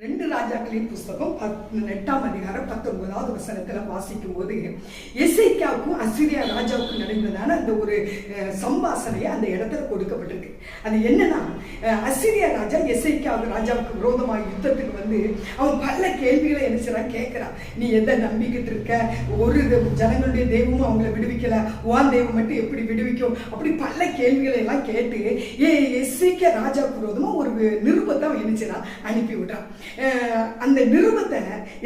ரெண்டு ராஜாக்களின் புஸ்தகம் பத்- எட்டாம் அதிகாரம் பத்தொன்பதாவது வசனத்துல வாசிக்கும் போது எசைக்காவுக்கும் அசிரியா ராஜாவுக்கும் நடந்ததான அந்த ஒரு சம்பாசனையை அந்த இடத்துல கொடுக்கப்பட்டிருக்கு. அது என்னன்னா அசிரியா ராஜா எசைக்காவு ராஜாவுக்கு விரோதமாக யுத்தத்துக்கு வந்து அவன் பல கேள்விகளை என்ன செய்றான் கேட்கிறான் நீ எதை நம்பிக்கிட்டு இருக்க? ஒரு ஜனங்களுடைய தெய்வமும் அவங்கள விடுவிக்கல. ஓன் தெய்வம் மட்டும் எப்படி விடுவிக்கும்? அப்படி பல கேள்விகளை எல்லாம் கேட்டு ஏ எஸ்ஐக்க ராஜாவுக்கு விரோதமா ஒரு நிருபத்தை அவன் என்ன அனுப்பி விடுறான் அந்த நிறுவத்தை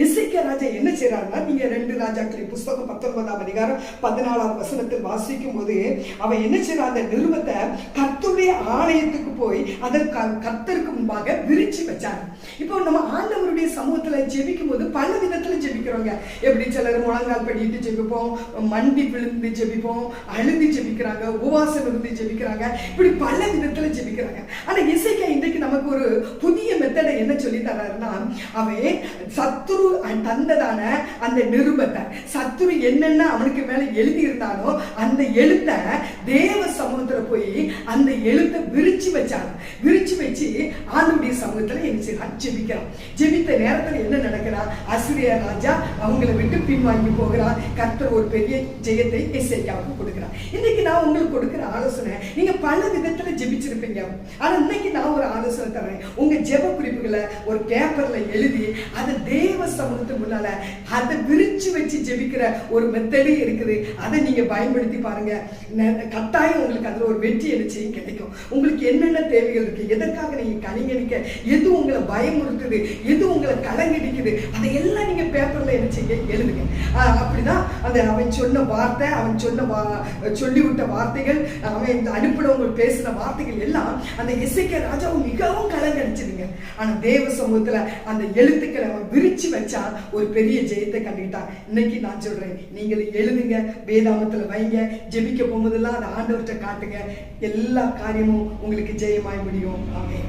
இசைக்க ராஜா என்ன செய்யறாருன்னா நீங்க ரெண்டு ராஜாக்களின் புஸ்தகம் பத்தொன்பதாம் அதிகாரம் பதினாலாம் வசனத்தில் வாசிக்கும் போது அவன் என்ன செய்யறான் அந்த நிறுவத்தை கர்த்தருடைய ஆலயத்துக்கு போய் அதற்கு கர்த்தருக்கு முன்பாக விரிச்சு வச்சாங்க இப்போ நம்ம ஆண்டவருடைய சமூகத்துல ஜெபிக்கும் போது பல விதத்துல ஜெபிக்கிறோங்க. எப்படி சிலர் முழங்கால் படிட்டு ஜெபிப்போம் மண்டி விழுந்து ஜெபிப்போம் அழுது ஜெபிக்கிறாங்க உபவாசம் இருந்து ஜெபிக்கிறாங்க இப்படி பல விதத்துல ஜெபிக்கிறாங்க. ஆனா இசைக்கா இன்றைக்கு நமக்கு ஒரு புதிய மெத்தடை என்ன சொல்லி சொல்றாருன்னா அவன் சத்துரு தந்ததான அந்த நிருபத்தை சத்துரு என்னென்ன அவனுக்கு மேல எழுதி இருந்தானோ அந்த எழுத்தை தேவ சமூகத்துல போய் அந்த எழுத்தை விரிச்சு வச்சாங்க. விரிச்சு வச்சு ஆண்டுடைய சமூகத்துல என்ன செய்யறான்? ஜெபிக்கிறான். ஜெபித்த நேரத்துல என்ன நடக்கிறா? அசிரிய ராஜா அவங்களை விட்டு பின்வாங்கி போகிறான். கர்த்தர் ஒரு பெரிய ஜெயத்தை இசைக்காவுக்கு கொடுக்கிறான் இன்னைக்கு நான் உங்களுக்கு கொடுக்குற ஆலோசனை நீங்க பல விதத்துல ஜெபிச்சிருப்பீங்க. ஆனா இன்னைக்கு நான் ஒரு ஆலோசனை தரேன் உங்க ஜெப குறிப்புகளை ஒரு பேப்பர்ல எழுதி அதை தேவ சமூகத்துக்கு முன்னால அதை விரிச்சு வச்சு ஜெபிக்கிற ஒரு மெத்தடே இருக்குது. அதை நீங்க பயன்படுத்தி பாருங்க. கட்டாயம் உங்களுக்கு அதுல ஒரு வெற்றி நிச்சயம் கிடைக்கும். உங்களுக்கு என்னென்ன தேவைகள் இருக்கு? எதற்காக நீங்க கலைஞனிக்க எது உங்களை பயமுறுத்துது? எது உங்களை கலங்கடிக்குது? அதையெல்லாம் நீங்க பேப்பர்ல என்ன செய்ய எழுதுங்க. அப்படிதான் அந்த அவன் சொன்ன வார்த்தை அவன் சொன்ன வா- சொல்லி விட்ட வார்த்தைகள் அவன் இந்த அனுப்பினவங்க பேசின வார்த்தைகள் எல்லாம் அந்த இசைக்க ராஜாவும் மிகவும் கலங்கடிச்சிருங்க ஆனா தேவ சமூகத்துல அந்த எழுத்துக்களை அவன் விரிச்சு வச்சா ஒரு பெரிய ஜெயத்தை கண்டுக்கிட்டான் இன்னைக்கு நான் சொல்றேன் நீங்கள் எழுதுங்க வேதாமத்துல வைங்க ஜெபிக்க போகும்போதெல்லாம் அந்த ஆண்டவர்கிட்ட காட்டுங்க. எல்லா காரியமும் உங்களுக்கு ஜெயமாய் முடியும். ஆமே